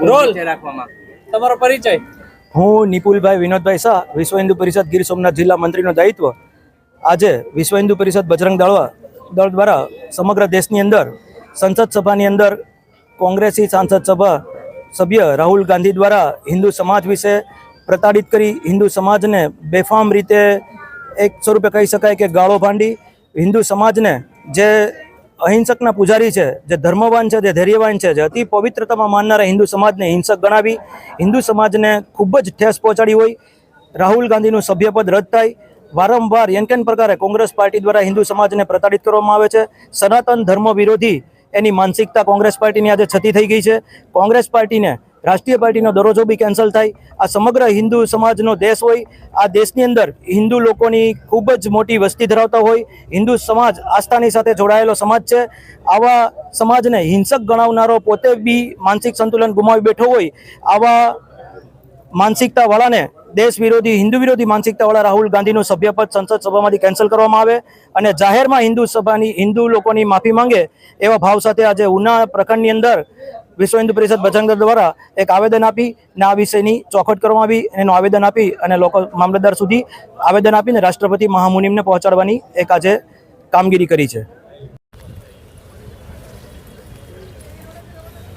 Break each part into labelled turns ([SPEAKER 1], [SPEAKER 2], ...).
[SPEAKER 1] Role.
[SPEAKER 2] રાખવામાં
[SPEAKER 1] તમારો પરિચય?
[SPEAKER 3] હું નિપુલભાઈ વિનોદભાઈ શાહ વિશ્વ હિન્દુ પરિષદ ગીર સોમનાથ જિલ્લા મંત્રીનો દાયિત્વ. આજે વિશ્વ હિન્દુ પરિષદ બજરંગ દળવા દળ દ્વારા સમગ્ર દેશની અંદર સંસદ સભાની અંદર કોંગ્રેસી સાંસદ સભા સભ્ય રાહુલ ગાંધી દ્વારા હિન્દુ સમાજ વિશે પ્રતાડિત કરી હિન્દુ સમાજને બેફામ રીતે એક સ્વરૂપે કહી શકાય કે ગાળો ભાંડી. હિન્દુ સમાજને જે અહિંસકના પૂજારી છે, જે ધર્મવાન છે, જે ધૈર્યવાન છે, જે અતિ પવિત્રતામાં માનનારા હિન્દુ સમાજને હિંસક ગણાવી, હિન્દુ સમાજને ખૂબ જ ઠેસ પહોંચાડી હોય. રાહુલ ગાંધીનું સભ્યપદ રદ થાય. વારંવાર યંકેન પ્રકારે કોંગ્રેસ પાર્ટી દ્વારા હિન્દુ સમાજને પ્રતાડિત કરવામાં આવે છે. સનાતન ધર્મ વિરોધી એની માનસિકતા કોંગ્રેસ પાર્ટીની આજે છતી થઈ ગઈ છે. કોંગ્રેસ પાર્ટીને રાષ્ટ્રીય પાર્ટીનો દરરોજો બી કેન્સલ થાય. આ સમગ્ર હિન્દુ સમાજનો દેશ હોય, આ દેશની અંદર હિન્દુ લોકોની ખૂબ જ મોટી વસ્તી ધરાવતા હોય, હિન્દુ સમાજ આસ્થાની સાથે જોડાયેલો સમાજ છે. આવા સમાજને હિંસક ગણાવનારો પોતે બી માનસિક સંતુલન ગુમાવી બેઠો હોય, આવા માનસિકતાવાળાને દેશ વિરોધી, હિન્દુ વિરોધી માનસિકતાવાળા રાહુલ ગાંધીનું સભ્યપદ સંસદ સભામાંથી કેન્સલ કરવામાં આવે અને જાહેરમાં હિન્દુ સભાની, હિન્દુ લોકોની માફી માંગે એવા ભાવ સાથે આજે ઉના પ્રખંડની અંદર વિશ્વ હિન્દુ પરિષદ ભજનગર દ્વારા એક આવેદન આપી ને આ વિષયની ચોખવટ કરવામાં આવી એનું આવેદન આપી અને લોકો મામલતદાર સુધી આવેદન આપીને રાષ્ટ્રપતિ મહામુનિમને પહોંચાડવાની એક આજે કામગીરી કરી છે.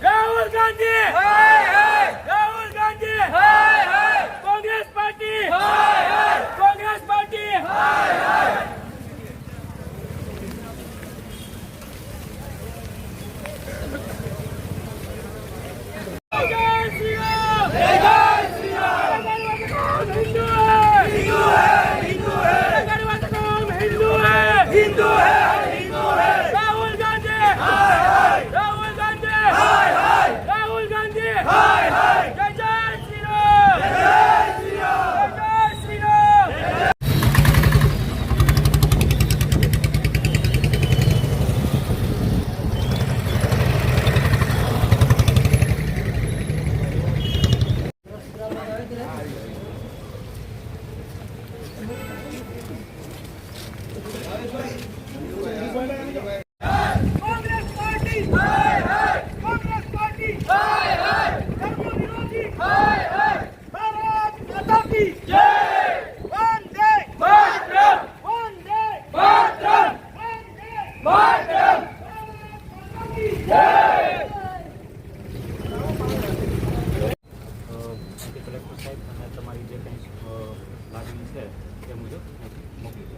[SPEAKER 4] રાહુલ ગાંધી રાહુલ ગાંધી કોંગ્રેસ પાર્ટી કોંગ્રેસ પાર્ટી જય શ્રી રામ જય શ્રી રામ હિન્દુ હૈ હિન્દુ હૈ હિન્દુ હૈ હિન્દુ હૈ હિન્દુ હૈ હિન્દુ હૈ રાહુલ ગાંધી રાહુલ ગાંધી રાહુલ ગાંધી જય જય શ્રી રામ જય શ્રી રામ જય શ્રી રામ કોંગ્રેસ પાર્ટી કોંગ્રેસ પાર્ટી ધર્મ વિરોધી ભારત માતા કી જય વંદે માતરમ વંદે માતરમ વંદે માતરમ જય
[SPEAKER 5] કલેક્ટર સાહેબ અને તમારી જે કંઈ લાગણી છે તે મુજબ મોકલી દો